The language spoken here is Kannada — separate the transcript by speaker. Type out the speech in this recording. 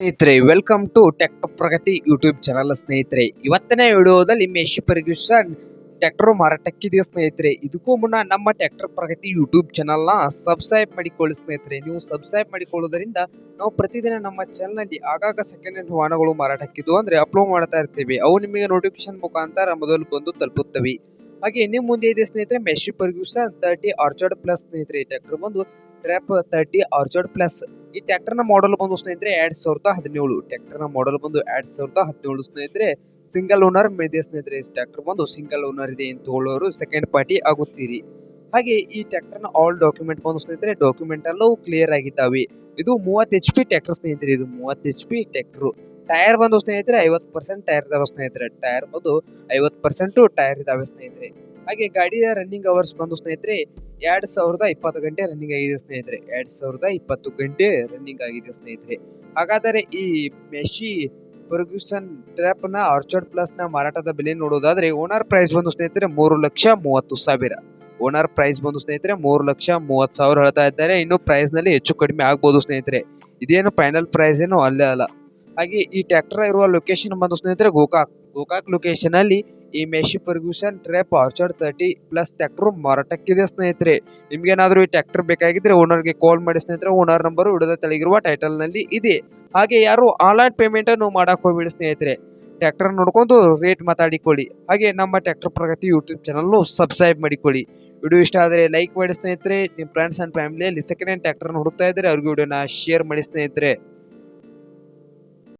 Speaker 1: ಸ್ನೇಹಿತರೆ welcome to tech Pragati YouTube channel ಸ್ನೇಹಿತರೆ. ಇವತ್ತಿನ ವಿಡಿಯೋದಲ್ಲಿ ಮೆಶಿ ಫರ್ಗ್ಯೂಸನ್ ಟ್ರ್ಯಾಕ್ಟರ್ ಮಾರಾಟಕ್ಕಿದೆ ಸ್ನೇಹಿತರೆ. ಇದಕ್ಕೂ ಮುನ್ನ ನಮ್ಮ ಟ್ರ್ಯಾಕ್ಟರ್ ಪ್ರಗತಿ ಯೂಟ್ಯೂಬ್ ಚಾನಲ್ನ ಸಬ್ಸ್ಕ್ರೈಬ್ ಮಾಡಿಕೊಳ್ಳಿ ಸ್ನೇಹಿತರೆ. ನೀವು ಸಬ್ಸ್ಕ್ರೈಬ್ ಮಾಡಿಕೊಳ್ಳುವುದರಿಂದ ನಾವು ಪ್ರತಿದಿನ ನಮ್ಮ ಚಾನಲ್ನಲ್ಲಿ ಆಗಾಗ ಸೆಕೆಂಡ್ ಹ್ಯಾಂಡ್ ವಾಹನಗಳು ಮಾರಾಟಕ್ಕಿದ್ದು ಅಂದ್ರೆ ಅಪ್ಲೋಡ್ ಮಾಡ್ತಾ ಇರ್ತೀವಿ. ಅವು ನಿಮಗೆ ನೋಟಿಫಿಕೇಶನ್ ಮುಖಾಂತರ ಮೊದಲು ಬಂದು ತಲುಪುತ್ತವೆ. ಹಾಗೆ ನಿಮ್ಮ ಮುಂದೆ ಇದೆ ಸ್ನೇಹಿತರೆ Massey Ferguson thirty orchard plus ಸ್ನೇಹಿತರೆ. ಟ್ರ್ಯಾಕ್ಟರ್ ಬಂದು ಟ್ರ್ಯಾಪ್ ತರ್ಟಿ ಆರ್ಚರ್ಡ್ ಪ್ಲಸ್ ಈ ಟ್ರ್ಯಾಕ್ಟರ್ ಮಾಡೆಲ್ ಬಂದು ಸ್ನೇಹಿತರೆ ಎರಡ್ ಸಾವಿರದ ಹದಿನೇಳು ಟ್ರ್ಯಾಕ್ಟರ್ನ ಮಾಡಲ್ ಬಂದು ಎರಡ್ ಸಾವಿರದ ಹದಿನೇಳು ಸ್ನೇಹಿತರೆ ಸಿಂಗಲ್ ಓನರ್ ಮೇದೇ ಸ್ನೇಹಿತರೆ ಟ್ರ್ಯಾಕ್ಟರ್ ಬಂದು ಸಿಂಗಲ್ ಓನರ್ ಇದೆ ಅಂತ ಹೇಳೋರು ಸೆಕೆಂಡ್ ಪಾರ್ಟಿ ಆಗುತ್ತೀರಿ. ಹಾಗೆ ಈ ಟ್ರ್ಯಾಕ್ಟರ್ನ ಆಲ್ ಡಾಕ್ಯುಮೆಂಟ್ ಬಂದು ಸ್ನೇಹಿತರೆ ಡಾಕ್ಯುಮೆಂಟ್ ಎಲ್ಲವೂ ಕ್ಲಿಯರ್ ಆಗಿದ್ದಾವೆ. ಇದು ಮೂವತ್ತು ಎಚ್ ಪಿ ಟ್ರ್ಯಾಕ್ಟರ್ ಸ್ನೇಹಿತರೆ, ಇದು ಮೂವತ್ತು ಎಚ್ ಪಿ ಟ್ರ್ಯಾಕ್ಟರ್ ಟೈರ್ ಬಂದು ಸ್ನೇಹಿತರೆ ಐವತ್ತು ಪರ್ಸೆಂಟ್ ಟೈರ್ ಇದಾವೆ ಸ್ನೇಹಿತರೆ. ಟೈರ್ ಬಂದು ಐವತ್ತು ಪರ್ಸೆಂಟ್ ಟೈರ್ ಇದಾವೆ ಸ್ನೇಹಿತರೆ. ಹಾಗೆ ಗಾಡಿಯ ರನ್ನಿಂಗ್ ಅವರ್ಸ್ ಬಂದು ಸ್ನೇಹಿತರೆ, ಎರಡ್ ಸಾವಿರದ ಇಪ್ಪತ್ತು ಗಂಟೆ ರನ್ನಿಂಗ್ ಆಗಿದೆ ಸ್ನೇಹಿತರೆ. ಎರಡ್ ಸಾವಿರದ ಇಪ್ಪತ್ತು ಗಂಟೆ ರನ್ನಿಂಗ್ ಆಗಿದೆ ಸ್ನೇಹಿತರೆ. ಹಾಗಾದರೆ ಈ ಮೆಶಿ ಫರ್ಗ್ಯೂಸನ್ ಟ್ರ್ಯಾಪ್ನ ಆರ್ಚರ್ಡ್ ಪ್ಲಸ್ನ ಮಾರಾಟದ ಬೆಲೆ ನೋಡೋದಾದ್ರೆ ಓನರ್ ಪ್ರೈಸ್ ಬಂದು ಸ್ನೇಹಿತರೆ ಮೂರು ಲಕ್ಷ ಮೂವತ್ತು ಸಾವಿರ. ಓನರ್ ಪ್ರೈಸ್ ಬಂದು ಸ್ನೇಹಿತರೆ ಮೂರು ಲಕ್ಷ ಮೂವತ್ತು ಸಾವಿರ ಹೇಳ್ತಾ ಇದ್ದಾರೆ. ಇನ್ನು ಪ್ರೈಸ್ನಲ್ಲಿ ಹೆಚ್ಚು ಕಡಿಮೆ ಆಗ್ಬೋದು ಸ್ನೇಹಿತರೆ. ಇದೇನು ಫೈನಲ್ ಪ್ರೈಸ್ ಏನು ಅಲ್ಲೇ ಅಲ್ಲ. ಹಾಗೆ ಈ ಟ್ರ್ಯಾಕ್ಟರ್ ಇರುವ ಲೊಕೇಶನ್ ಬಂದು ಸ್ನೇಹಿತರೆ ಗೋಕಾಕ್ ಗೋಕಾಕ್ ಲೊಕೇಶನ್ ಅಲ್ಲಿ ಈ Massey Ferguson trap orchard thirty plus tractor ಮಾರಾಟಕ್ಕಿದೆ ಸ್ನೇಹಿತರೆ. ನಿಮ್ಗೇನಾದ್ರೂ ಈ ಟ್ರ್ಯಾಕ್ಟರ್ ಬೇಕಾಗಿದ್ರೆ ಓನರ್ಗೆ ಕಾಲ್ ಮಾಡಿ ಸ್ನೇಹಿತರೆ ಓನರ್ ನಂಬರ್ ಹಿಡಿದ ತೆಳಿಗಿರುವ ಟೈಟಲ್ನಲ್ಲಿ ಇದೆ. ಹಾಗೆ ಯಾರು ಆನ್ಲೈನ್ ಪೇಮೆಂಟ್ ಅನ್ನು ಮಾಡಕ್ ಹೋಗ್ಬೇಡಿ ಸ್ನೇಹಿತರೆ. ಟ್ರ್ಯಾಕ್ಟರ್ ನೋಡ್ಕೊಂಡು ರೇಟ್ ಮಾತಾಡಿಕೊಳ್ಳಿ. ಹಾಗೆ ನಮ್ಮ tractor Pragati YouTube channel subscribe ಮಾಡಿಕೊಳ್ಳಿ. ವಿಡಿಯೋ ಇಷ್ಟ ಆದರೆ ಲೈಕ್ ಮಾಡಿ ಸ್ನೇಹಿತರೆ. ನಿಮ್ಮ ಫ್ರೆಂಡ್ಸ್ ಅಂಡ್ ಫ್ಯಾಮಿಲಿಯಲ್ಲಿ ಸೆಕೆಂಡ್ ಹ್ಯಾಂಡ್ ಟ್ರಾಕ್ಟರ್ ಹುಡುಕ್ತಾ ಇದ್ದಾರೆ ಅವ್ರಿಗೆ ವಿಡಿಯೋನ ಶೇರ್ ಮಾಡಿ ಸ್ನೇಹಿತರೆ.